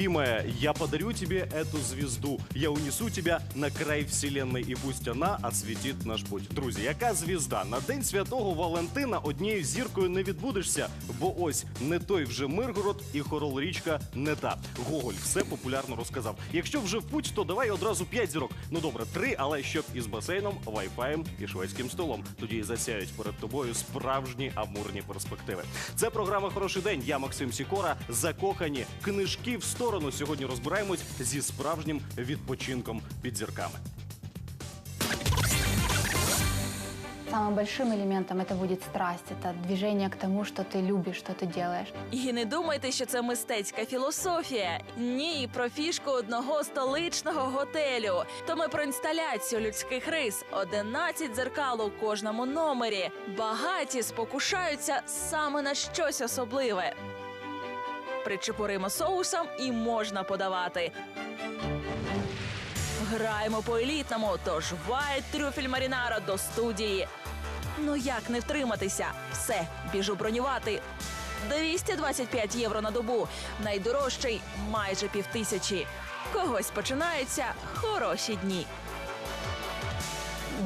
Любимая, я подарю тебе эту звезду. Я унесу тебя на край вселенной, і пусть вона освітить наш путь. Друзі, яка звізда? На день святого Валентина однією зіркою не відбудешся, бо ось не той вже Миргород і хорол річка не та. Гоголь все популярно розказав. Якщо вже в путь, то давай одразу п'ять зірок. Ну добре, три, але щоб із басейном, вайфаєм і шведським столом. Тоді і засяють перед тобою справжні амурні перспективи. Це програма Хороший день. Я Максим Сікора. Закохані книжки в сторону. Сьогодні розбираємось зі справжнім відпочинком під зірками. Самым большим элементом это будет страсть, это движение к тому, что ты любишь, что ты делаешь. І не думайте, що це мистецька філософія. Ні, про фішку одного столичного готелю. То ми про інсталяцію людських рис. 11 дзеркал у кожному номері. Багаті спокушаються саме на щось особливе. Причепуримо соусом і можна подавати. Граємо по елітному, тож вайт трюфель марінара до студії. Ну як не втриматися? Все, біжу бронювати. 225 євро на добу. Найдорожчий майже півтисячі. Когось починаються хороші дні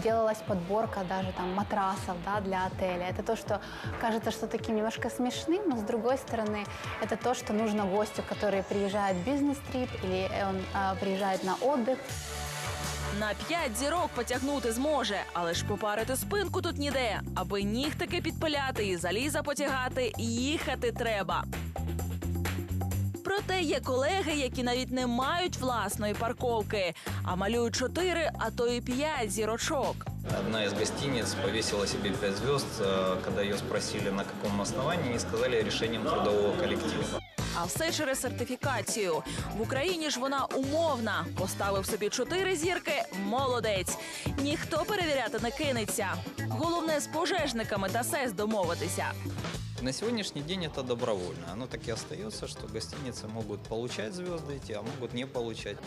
Делалась подборка даже там матрасов да, для отеля. Это то, что кажется, что таким немножко смешным, но с другой стороны, это то, что нужно гостю, который приезжает в бизнес-трип или он а, приезжает на отдых. На п'ять зірок потягнути зможе, але ж попарити спинку тут ніде. Аби нігтики підпиляти і заліза потягати, їхати треба. Проте є колеги, які навіть не мають власної парковки, а малюють чотири, а то і п'ять зірочок. Одна из гостиниц повесила себе пять звезд, когда ее спросили, на каком основании, и сказали решением трудового коллектива. А все через сертифікацію. В Україні ж вона умовна. Поставив собі чотири зірки. Молодець. Ніхто перевіряти не кинеться. Головне з пожежниками та СЕС домовитися. На сегодняшний день это добровольно. Оно так и остается, что гостиницы могут получать звезды эти, а могут не получать.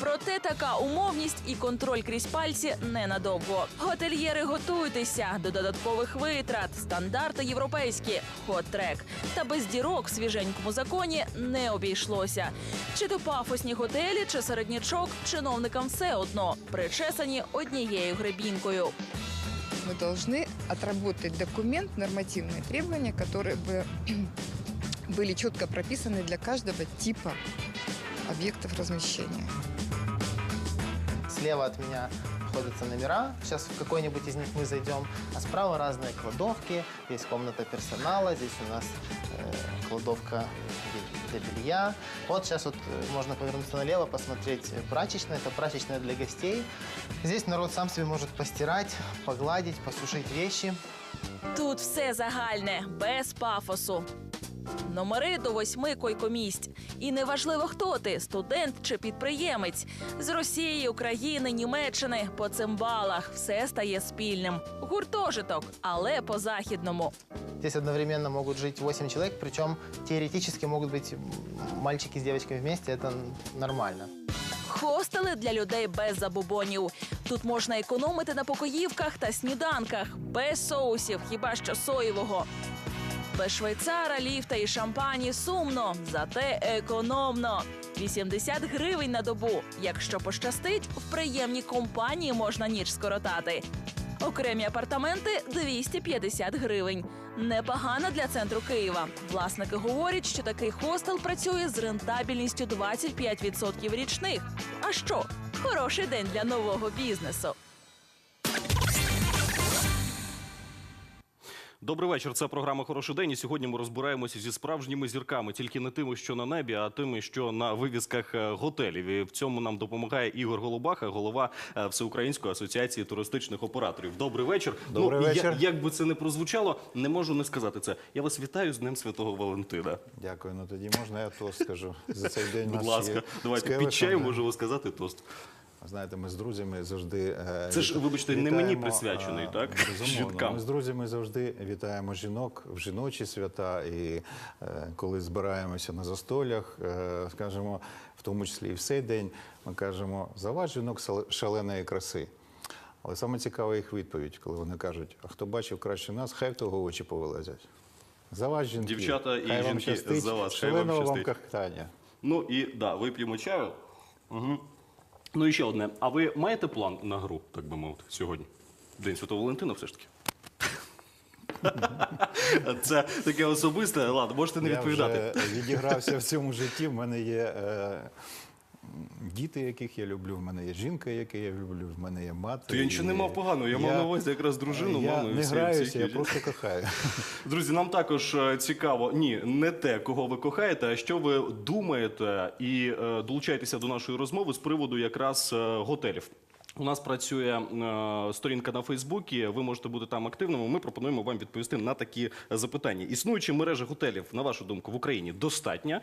Проте така умовність і контроль крізь пальці ненадовго. Готельєри готуйтеся до додаткових витрат, стандарти європейські, хот-трек. Та без дірок в свіженькому законі не обійшлося. Чи то пафосні готелі, чи середнячок, чиновникам все одно причесані однією гребінкою. Мы должны отработать документ, нормативные требования, которые бы были четко прописаны для каждого типа объектов размещения. Слева от меня находятся номера. Сейчас в какой-нибудь из них мы зайдем. А справа разные кладовки. Есть комната персонала. Здесь у нас э, кладовка для белья. Вот сейчас вот э, можно повернуться налево, посмотреть э, прачечная. Это прачечная для гостей. Здесь народ сам себе может постирать, погладить, посушить вещи. Тут все загальне, без пафосу. Номери до восьми койкомість. І неважливо, хто ти студент чи підприємець. З Росії, України, Німеччини по цимбалах все стає спільним. Гуртожиток, але по західному. Здесь одновременно могут жить 8 человек, причем теоретически могут быть м, мальчики с девочками вместе. Это нормально. Хостели для людей без забобонів. Тут можна економити на покоївках та сніданках, без соусів, хіба що соєвого. Без швейцара, ліфта і шампані сумно, зате економно. 80 гривень на добу. Якщо пощастить, в приємній компанії можна ніч скоротати. Окремі апартаменти 250 гривень. Непогано для центру Києва. Власники говорять, що такий хостел працює з рентабельністю 25% річних. А що? Хороший день для нового бізнесу. Добрий вечір. Це програма Хороший день. І сьогодні ми розбираємося зі справжніми зірками, тільки не тими, що на небі, а тими, що на вивісках е, готелів. І в цьому нам допомагає Ігор Голубаха, голова е, Всеукраїнської асоціації туристичних операторів. Добрий вечір. Добрий ну, вечір. Я, як би це не прозвучало, не можу не сказати це. Я вас вітаю з Днем Святого Валентина. Дякую. Ну тоді можна я тост скажу за цей день. Будь ласка, давайте під да. можемо сказати тост. Знаєте, ми з друзями завжди е, Це ж, вибачте, не мені присвячений, так? Безумовно. Ми з друзями завжди вітаємо жінок в жіночі свята. І е, коли збираємося на застолях, е, скажімо, в тому числі і в цей день, ми кажемо за вас жінок шаленої краси. Але саме цікава їх відповідь, коли вони кажуть: а хто бачив краще нас, хай в того очі повилазять. За вас жінки. Дівчата і хай вам жінки, щастить, за вас, хай вам шаленого вам кохання. Ну і да, вип'ємо чаю. Угу. Ну і ще одне. А ви маєте план на гру, так би мовити, сьогодні? День Святого Валентина, все ж таки. Це таке особисте. Ладно, можете не Я відповідати. вже відігрався в цьому житті. В мене є е, діти, яких я люблю, в мене є жінка, яку я люблю, в мене є мати. То я нічого не мав поганого. Я, мав на увазі якраз дружину, я маму. і не всі- граюся, я просто кохаю. Друзі, нам також е, цікаво, ні, не те, кого ви кохаєте, а що ви думаєте, і е, долучайтеся до нашої розмови з приводу якраз е, готелів. У нас працює е, сторінка на Фейсбуці. Ви можете бути там активними. Ми пропонуємо вам відповісти на такі запитання. Існуючі мережі готелів, на вашу думку, в Україні достатня.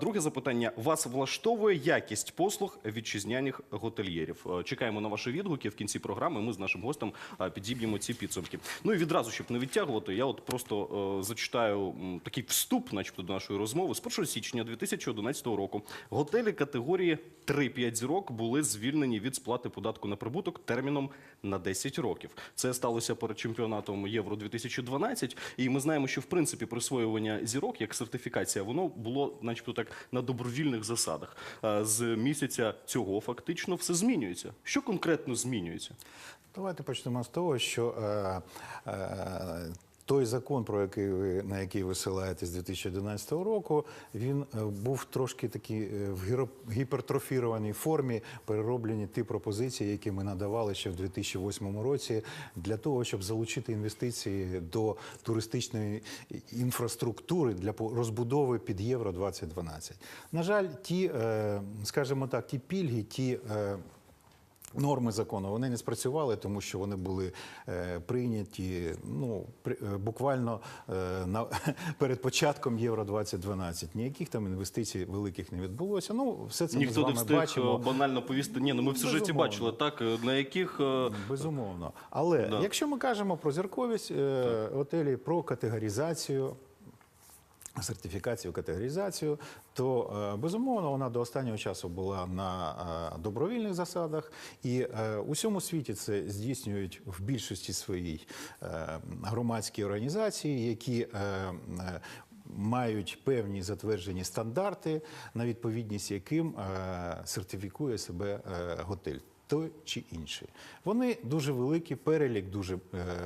Друге запитання: вас влаштовує якість послуг вітчизняних готельєрів? Е, Чекаємо на ваші відгуки в кінці програми. Ми з нашим гостем е, підіб'ємо ці підсумки. Ну і відразу, щоб не відтягувати, я от просто зачитаю такий вступ, начебто, до нашої розмови. З 1 січня 2011 року готелі категорії 3-5 зірок були звільнені від сплати податку на прибуток терміном на 10 років. Це сталося перед чемпіонатом Євро 2012 І ми знаємо, що в принципі присвоювання зірок як сертифікація, воно було, начебто, так на добровільних засадах. З місяця цього фактично все змінюється. Що конкретно змінюється? Давайте почнемо з того, що е, е, той закон, про який ви на який ви силаєтесь з 2011 року, він е, був трошки такий е, в гіпертрофірованій формі перероблені ті пропозиції, які ми надавали ще в 2008 році, для того, щоб залучити інвестиції до туристичної інфраструктури для розбудови під євро 2012. На жаль, ті, е, скажімо так, ті пільги, ті. Норми закону вони не спрацювали, тому що вони були е, прийняті ну при, е, буквально е, на перед початком Євро 2012 Ніяких там інвестицій великих не відбулося. Ну все це ми з Ніхто не вами встиг бачимо. е, банально повісти. Ні, ну ми в сюжеті Безумовно. бачили так, е, на яких е, Безумовно. Але Да. якщо ми кажемо про зірковість е, готелі, про категоризацію. Сертифікацію, категоризацію, то е, безумовно вона до останнього часу була на е, добровільних засадах, і е, у всьому світі це здійснюють в більшості своїй громадські організації, які мають певні затверджені стандарти, на відповідність яким сертифікує себе готель. Той чи інший. Вони дуже великі, перелік дуже е,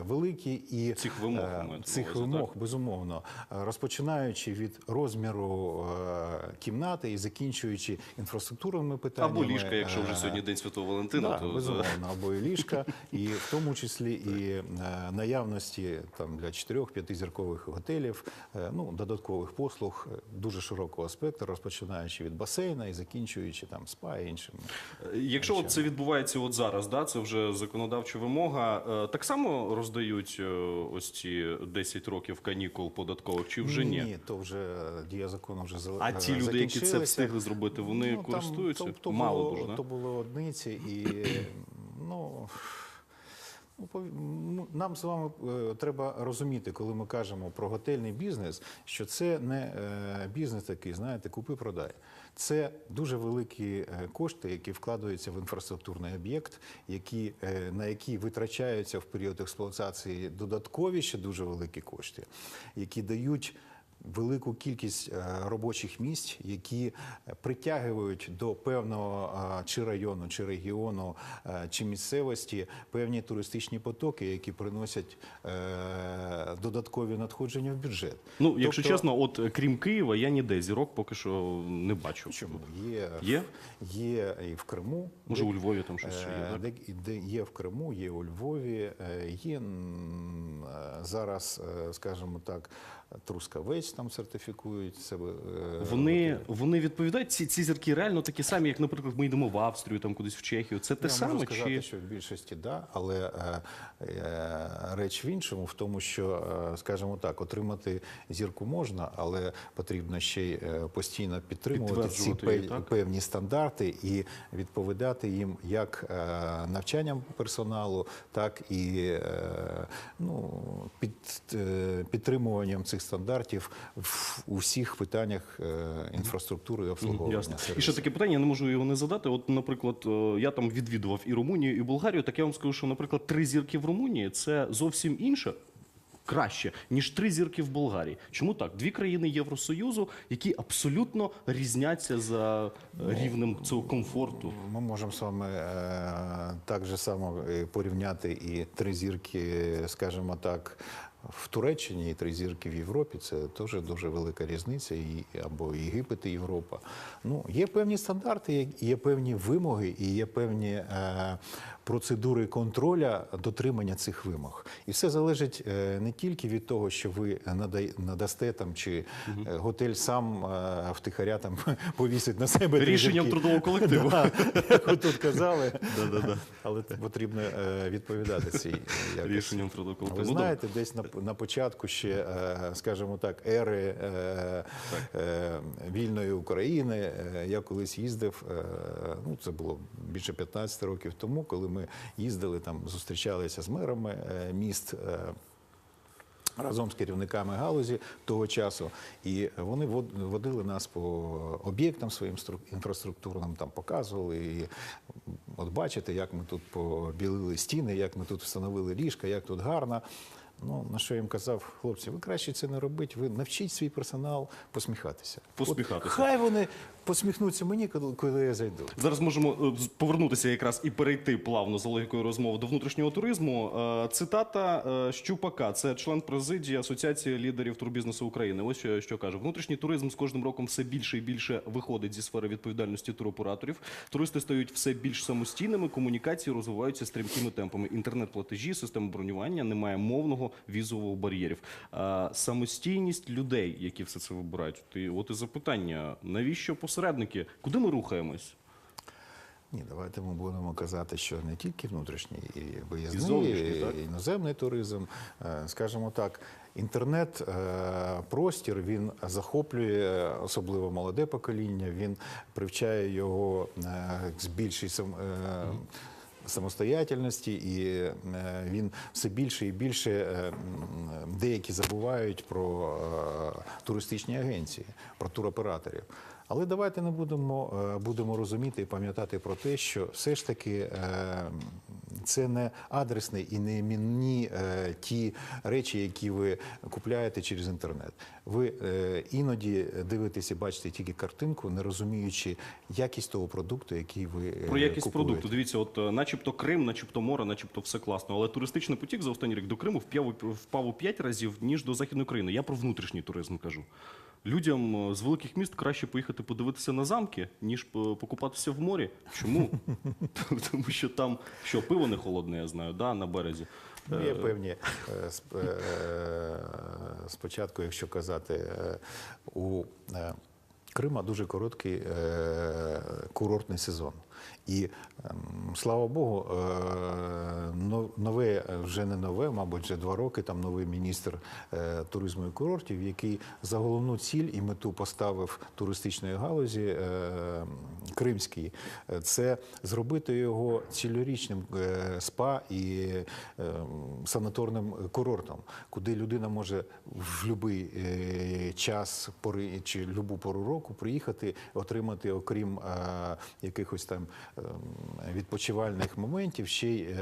великий і Цих вимог, е, цих вимог безумовно, Е, розпочинаючи від розміру е, кімнати і закінчуючи інфраструктурними питаннями. або ліжка, якщо вже сьогодні день Святого Валентина, Да, то безумовно, або і ліжка, і в тому числі і наявності там для 4-5 зіркових готелів, ну додаткових послуг дуже широкого спектру, розпочинаючи від басейна і закінчуючи там спа і іншими. Якщо от це відбувається от зараз, да, це вже законодавча вимога. е, Так само роздають е, ось ці 10 років канікул податкових, чи вже ні? Ні, то вже дія закону вже А ті люди, які це встигли зробити, вони Ну, там користуються? то, то Мало було, дуже, да? то були одиниці, і ну. ну, ну, Нам з вами е, треба розуміти, коли ми кажемо про готельний бізнес, що це не бізнес такий, знаєте, купи-продай. Це дуже великі е, кошти, які вкладаються в інфраструктурний об'єкт, які, е, на які витрачаються в період експлуатації додаткові ще дуже великі кошти, які дають велику кількість е, робочих місць, які е, притягують до певного е, чи району, чи регіону, чи місцевості певні туристичні потоки, які приносять додаткові надходження в бюджет. Ну, якщо Тобто- чесно, от крім Києва, я ніде зірок поки що не бачу. Чому є, Є? є і в Криму. Може, де- у Львові там щось ще є. Так? де, де є в Криму, є у Львові, є зараз, скажімо так, Трускавець там сертифікують себе. е, Вони, вони відповідають, ці, ці зірки реально такі самі, як, наприклад, ми йдемо в Австрію, там кудись в Чехію. Це те Я саме можу сказати, чи що в більшості да, але е, е, реч в іншому, в тому, що, е, скажімо так, отримати зірку можна, але потрібно ще й е, постійно підтримувати ці Підтверджувати її, пе- певні стандарти і відповідати їм як е, навчанням персоналу, так і е, ну, під, е, підтримуванням цих стандартів в у всіх питаннях е, інфраструктури і обслуговування. Ясно. І ще таке питання, я не можу його не задати. От, наприклад, е, я там відвідував і Румунію, і Болгарію. Так я вам скажу, що, наприклад, три зірки в Румунії це зовсім інше. краще, ніж три зірки в Болгарії. Чому так? Дві країни Євросоюзу, які абсолютно різняться за е, рівнем цього комфорту. Ми можемо з вами е, так же само порівняти і три зірки, скажімо так, в Туреччині і три зірки в Європі. Це теж дуже велика різниця. І, або Єгипет і Європа. Ну, є певні стандарти, є- певні вимоги і є певні е, процедури контроля дотримання цих вимог. І все залежить е, не тільки від того, що ви надасте там, чи е, готель сам е, втихаря там повісить на себе Рішенням трудового колективу. Да, як ви тут казали, але потрібно відповідати цій. Рішенням трудового Ви колективу. Ну, знаєте, десь на, на початку ще, скажімо так, ери вільної України я колись їздив, ну це було більше 15 років тому, коли ми їздили там, зустрічалися з мерами е, міст. е, разом з керівниками галузі того часу, і вони вод- водили нас по об'єктам своїм інфраструктурним, там показували. І от бачите, як ми тут побілили стіни, як ми тут встановили ліжка, як тут гарно. Ну, на що я їм казав, хлопці, ви краще це не робіть, ви навчіть свій персонал посміхатися. Посміхатися. От хай вони посміхнуться мені, коли, коли я зайду. Зараз можемо е, повернутися якраз і перейти плавно за логікою розмови до внутрішнього туризму. Е, Цитата е, Щупака, це член президії Асоціації лідерів турбізнесу України. Ось що, що каже: внутрішній туризм з кожним роком все більше і більше виходить зі сфери відповідальності туроператорів. Туристи стають все більш самостійними. Комунікації розвиваються стрімкими темпами. Інтернет-платежі, система бронювання, немає мовного візового бар'єрів. Е, Самостійність людей, які все це вибирають. От і запитання: навіщо посередники? Куди ми рухаємось? Ні, давайте ми будемо казати, що не тільки внутрішній і І виїзний, і іноземний туризм. Е, Скажімо так, інтернет-простір він захоплює особливо молоде покоління, він привчає його е, самостоятельності, і е, він все більше і більше е, деякі забувають про е, туристичні агенції, про туроператорів. Але давайте не будемо, е, будемо розуміти і пам'ятати про те, що все ж таки е, це не адресні і не іменні е, ті речі, які ви купляєте через інтернет. Ви іноді дивитесь і бачите тільки картинку, не розуміючи якість того продукту, який ви Про якість купуєте. продукту. Дивіться, от начебто Крим, начебто море, начебто все класно. Але туристичний потік за останній рік до Криму вп'яв впав у 5 разів ніж до західної України. Я про внутрішній туризм кажу. Людям е, з великих міст краще поїхати подивитися на замки, ніж покупатися в морі. Чому? Тому що там що пиво не холодне, я знаю, да, на березі. Є певні е, сп- е, спочатку, якщо казати, у Крима дуже короткий курортний сезон. І ем, слава Богу, е, нове е, вже не нове, мабуть, вже два роки. Там новий міністр е, туризму і курортів, який за головну ціль і мету поставив туристичної галузі кримській. Е, Це зробити його цілорічним спа і санаторним курортом, куди людина може в будь-який час пори чи любу пору року приїхати, отримати, окрім якихось там відпочивальних моментів, ще й е,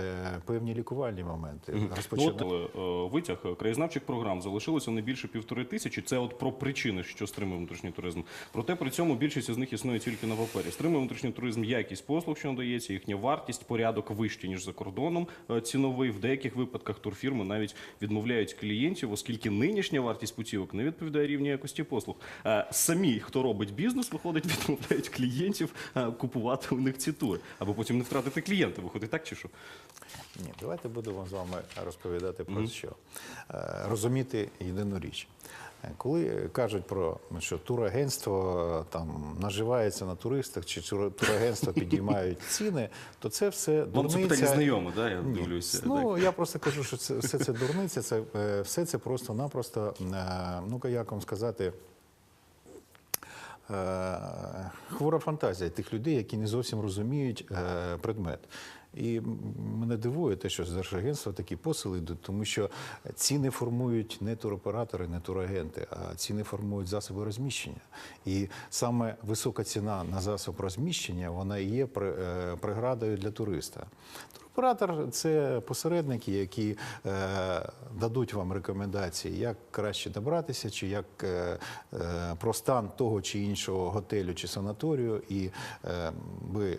певні лікувальні моменти. От, е, витяг е, краєзнавчих програм залишилося не більше півтори тисячі. Це от про причини, що стримує внутрішній туризм. Проте при цьому більшість із них існує тільки на папері. Стримує внутрішній туризм якість послуг, що надається, їхня вартість, порядок вищий, ніж за кордоном ціновий. В деяких випадках турфірми навіть відмовляють клієнтів, оскільки нинішня вартість путівок не відповідає рівні якості послуг. Самі, хто робить бізнес, виходить, відмовляють клієнтів купувати у них ці тури, аби потім не втратити клієнта. Виходить так чи що? Ні, давайте будемо з вами розповідати про що. Е, Розуміти єдину річ. Е, Коли кажуть про ну, що турагентство е, там наживається на туристах, чи тур- турагентства підіймають ціни, то це все Вам це питання знайоме, да? Я Ні. дивлюся. Ну я просто кажу, що це все це дурниця. Це все це просто-напросто. е, Ну як вам сказати. Е, Хвора фантазія тих людей, які не зовсім розуміють е, предмет. І мене дивує те, що з держагентства такі посили йдуть, тому що ціни формують не туроператори, не турагенти, а ціни формують засоби розміщення. І саме висока ціна на засоб розміщення вона є е, преградою для туриста. Туроператор це посередники, які е, дадуть вам рекомендації, як краще добратися, чи як е, про стан того чи іншого готелю чи санаторію, і е, ви.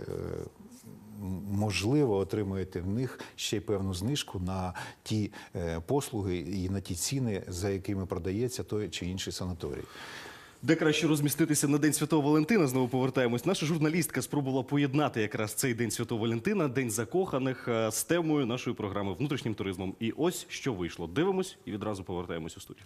Можливо, отримуєте в них ще й певну знижку на ті е, послуги і на ті ціни, за якими продається той чи інший санаторій. Де краще розміститися на День Святого Валентина? Знову повертаємось. Наша журналістка спробувала поєднати якраз цей День Святого Валентина, День закоханих е, з темою нашої програми внутрішнім туризмом. І ось що вийшло. Дивимось і відразу повертаємось у студію.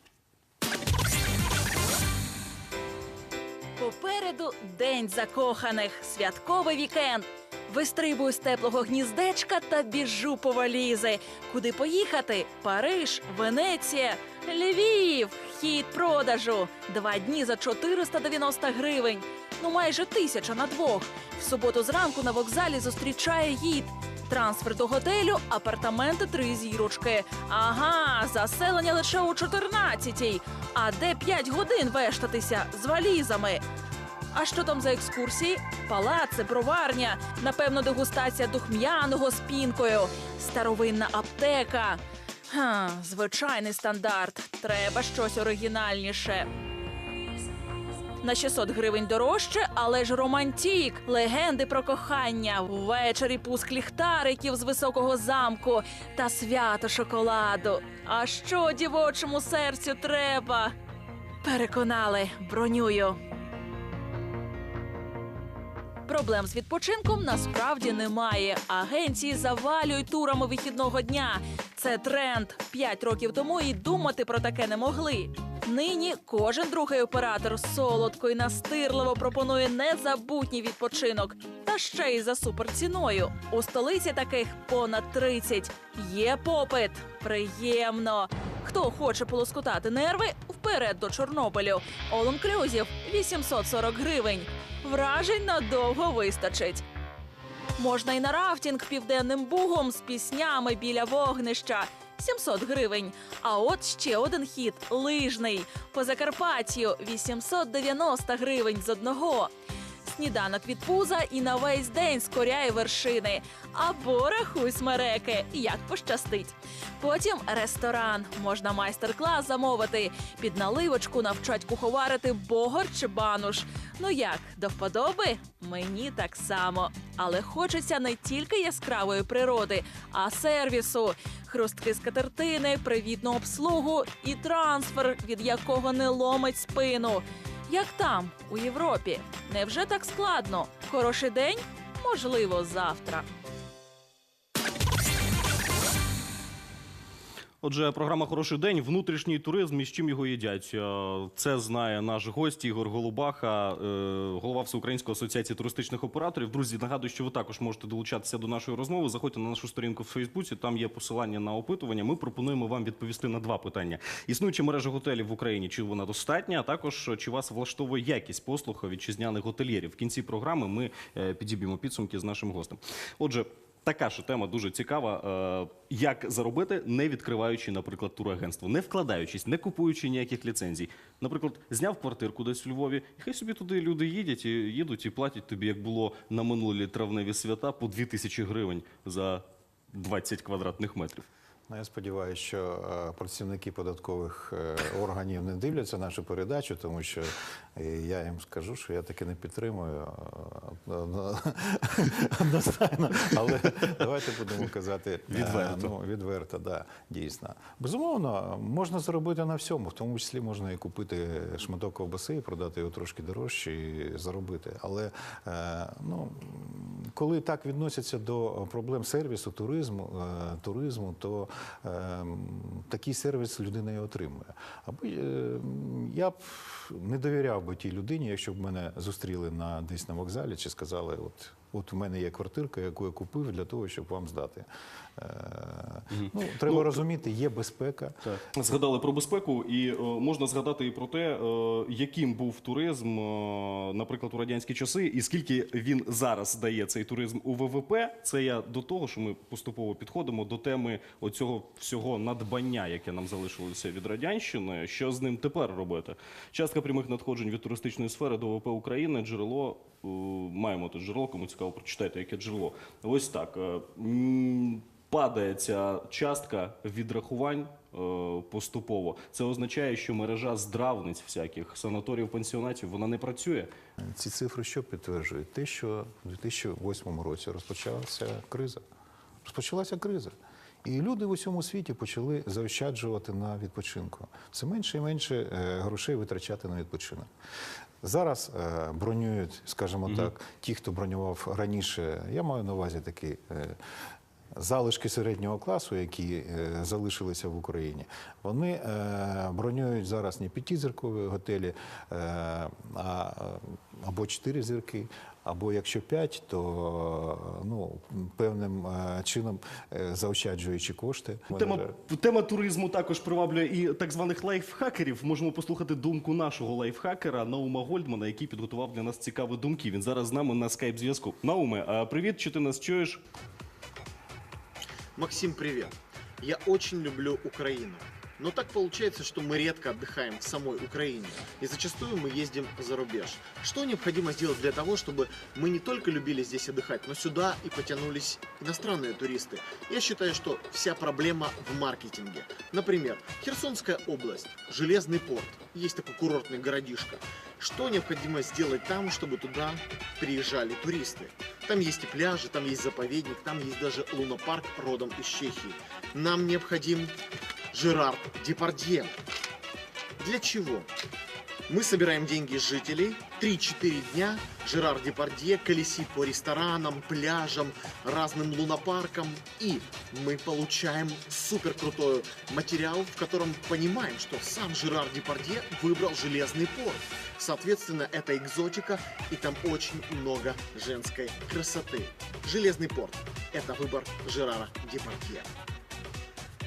Попереду день закоханих, святковий вікенд. Вистрибую з теплого гніздечка та біжу по валізи. Куди поїхати? Париж, Венеція, Львів, хід продажу. Два дні за 490 гривень. Ну майже тисяча на двох. В суботу зранку на вокзалі зустрічає гід. Трансфер до готелю, апартаменти три зірочки. Ага, заселення лише у 14-й. А де 5 годин вештатися з валізами? А що там за екскурсії? Палаци, броварня, напевно, дегустація духм'яного з пінкою, старовинна аптека. Ха, звичайний стандарт. Треба щось оригінальніше. На 600 гривень дорожче, але ж романтік, легенди про кохання, ввечері пуск ліхтариків з високого замку та свято шоколаду. А що дівочому серцю треба? Переконали, бронюю. Проблем з відпочинком насправді немає. Агенції завалюють турами вихідного дня. Це тренд. П'ять років тому і думати про таке не могли. Нині кожен другий оператор солодко і настирливо пропонує незабутній відпочинок, та ще й за суперціною. У столиці таких понад 30. Є попит. Приємно. Хто хоче полоскотати нерви, вперед до Чорнобилю. All Inclusive – 840 гривень. Вражень надовго вистачить. Можна й на рафтінг південним бугом з піснями біля вогнища. 700 гривень. А от ще один хід лижний. По Закарпаттю 890 гривень з одного. Сніданок від пуза і на весь день скоряє вершини. Або рахуй смереки, як пощастить. Потім ресторан. Можна майстер-клас замовити. Під наливочку навчать куховарити богор чи бануш. Ну як, до вподоби? Мені так само. Але хочеться не тільки яскравої природи, а сервісу, хрустки скатертини, привітну обслугу і трансфер, від якого не ломить спину. Як там, у Європі? Невже так складно? Хороший день? Можливо, завтра. Отже, програма Хороший день, внутрішній туризм і з чим його їдять. Е, Це знає наш гость Ігор Голубаха, е, голова Всеукраїнської асоціації туристичних операторів. Друзі, нагадую, що ви також можете долучатися до нашої розмови. Заходьте на нашу сторінку в Фейсбуці. Там є посилання на опитування. Ми пропонуємо вам відповісти на два питання: існуюча мережа готелів в Україні, чи вона достатня? А також чи вас влаштовує якість послуг вітчизняних готельєрів. В кінці програми ми е, підіб'ємо підсумки з нашим гостем. Отже. Така ж тема дуже цікава. Е, як заробити, не відкриваючи, наприклад, турагентство, не вкладаючись, не купуючи ніяких ліцензій. Наприклад, зняв квартирку десь у Львові, і хай собі туди люди їдять і їдуть і платять тобі, як було на минулі травневі свята, по 2 тисячі гривень за 20 квадратних метрів. Ну, я сподіваюся, що е, працівники податкових е, органів не дивляться нашу передачу, тому що е, я їм скажу, що я таки не підтримую одностайно. Але давайте будемо казати Відверто. Ну, відверто, да, дійсно. Безумовно, можна заробити на всьому, в тому числі можна і купити шматок ковбаси, продати його трошки дорожче і заробити. Але ну, коли так відносяться до проблем сервісу, туризму, е, туризму, то е, такий сервіс людина і отримує. Або е, я б не довіряв би тій людині, якщо б мене зустріли на десь на вокзалі, чи сказали, от. От у мене є квартирка, яку я купив для того, щоб вам здати. Е, Ну треба розуміти, є безпека. Так. Згадали про безпеку, і е, можна згадати і про те, е, яким був туризм, е, наприклад, у радянські часи, і скільки він зараз дає цей туризм у ВВП. Це я до того, що ми поступово підходимо до теми оцього всього надбання, яке нам залишилося від радянщини. Що з ним тепер робити? Частка прямих надходжень від туристичної сфери до ВВП України джерело. Е, Маємо тут джерело, кому цікаво, прочитайте, яке джерело. Ось так. е, Падає ця частка відрахувань е, поступово. Це означає, що мережа здравниць всяких санаторів, пансіонатів вона не працює. Ці цифри що підтверджують? Те, що в 2008 році розпочалася криза. Розпочалася криза. І люди в усьому світі почали заощаджувати на відпочинку. Все менше і менше грошей витрачати на відпочинок. Зараз е, бронюють, скажімо так, ті, хто бронював раніше, я маю на увазі такі. е, Залишки середнього класу, які е, залишилися в Україні, вони бронюють зараз не п'ятизіркові готелі, а, або чотири зірки, або якщо п'ять, то е, ну, певним е, чином е, заощаджуючи кошти. Тема, тема туризму також приваблює і так званих лайфхакерів. Можемо послухати думку нашого лайфхакера Наума Гольдмана, який підготував для нас цікаві думки. Він зараз з нами на скайп зв'язку. Науме, а привіт, чи ти нас чуєш? Максим, привет. Я очень люблю Украину. Но так получается, что мы редко отдыхаем в самой Украине. И зачастую мы ездим за рубеж. Что необходимо сделать для того, чтобы мы не только любили здесь отдыхать, но сюда и потянулись иностранные туристы? Я считаю, что вся проблема в маркетинге. Например, Херсонская область, Железный порт. Есть такой курортный городишко. Что необходимо сделать там, чтобы туда приезжали туристы? Там есть и пляжи, там есть заповедник, там есть даже лунопарк родом из Чехии. Нам необходим Жерар Депардье. Для чего? Мы собираем деньги жителей. 3-4 дня Жерар Депардье колесит по ресторанам, пляжам, разным лунопаркам. И мы получаем супер крутой материал, в котором понимаем, что сам Жерар Депардье выбрал Железный порт. Соответственно, это экзотика, и там очень много женской красоты. Железный порт – это выбор Жерара Депардье.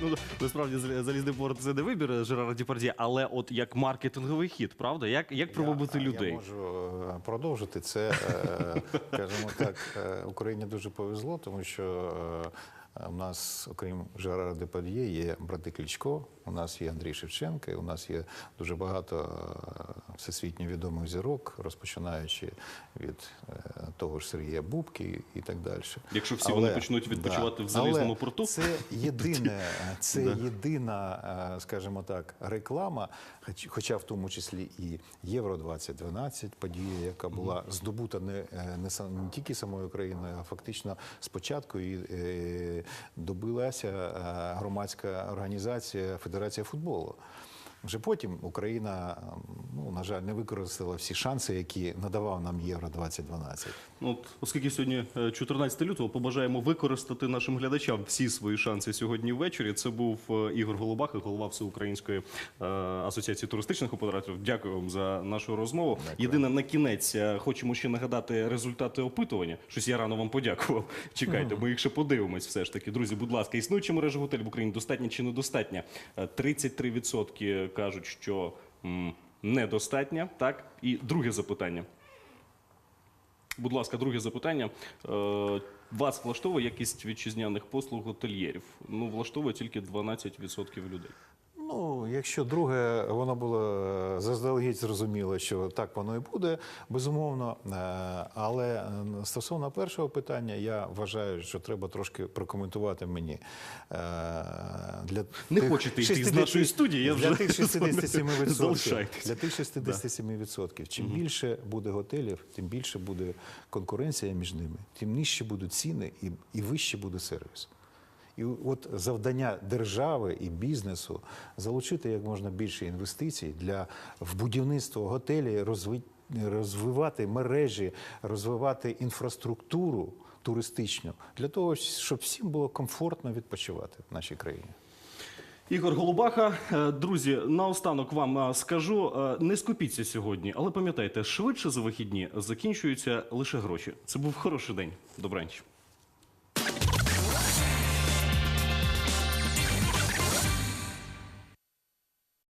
Ну насправді зал- залізний борт це не вибір Жерара Діпардє, але от як маркетинговий хід, правда? Як, як пробувати я, людей? Я можу е, продовжити це. е, Скажімо так, е, Україні дуже повезло, тому що е, у нас, окрім Жерара Депад'є, є брати Кличко, у нас є Андрій Шевченко, у нас є дуже багато е, всесвітньо відомих зірок, розпочинаючи від е, того ж Сергія Бубки і так далі. Якщо всі вони почнуть відпочивати в залізному порту, Це єдине, це єдина, е, скажімо так, реклама, хоча в тому числі і Євро 2012 подія, яка була здобута не, е, не, не тільки самою Україною, а фактично спочатку і е, добилася е, громадська організація Федерація футболу. Вже потім Україна, ну на жаль, не використала всі шанси, які надавав нам Євро 2012. Ну, от, оскільки сьогодні е, 14 лютого, побажаємо використати нашим глядачам всі свої шанси сьогодні ввечері. Це був е, Ігор Голубаха, голова Всеукраїнської е, асоціації туристичних операторів. Дякую вам за нашу розмову. Єдине на кінець е, хочемо ще нагадати результати опитування. Щось я рано вам подякував. Чекайте, ми їх ще подивимось. Все ж таки, друзі, будь ласка, існуюча мережа готелів в Україні достатня чи недостатня? Е, 33% кажуть, що недостатня. Так, і друге запитання. Будь ласка, друге запитання. Е, Вас влаштовує якість вітчизняних послуг готельєрів? Ну, влаштовує тільки 12% людей. Ну, якщо друге, воно було е, заздалегідь зрозуміло, що так воно і буде, безумовно. Е, Але е, стосовно першого питання, я вважаю, що треба трошки прокоментувати мені. Для Не тих хочете йти з нашої студії, я для тих 67%. Залишайтесь. Для тих 67%. Чим більше буде готелів, тим більше буде конкуренція між ними, тим нижче будуть ціни і, і вище буде сервіс. І от завдання держави і бізнесу залучити як можна більше інвестицій для в будівництво готелів, розви, розвивати мережі, розвивати інфраструктуру туристичну для того, щоб всім було комфортно відпочивати в нашій країні. Ігор Голубаха, Е, друзі, наостанок вам е, скажу: е, не скупіться сьогодні, але пам'ятайте, швидше за вихідні закінчуються лише гроші. Це був хороший день. Добраніч.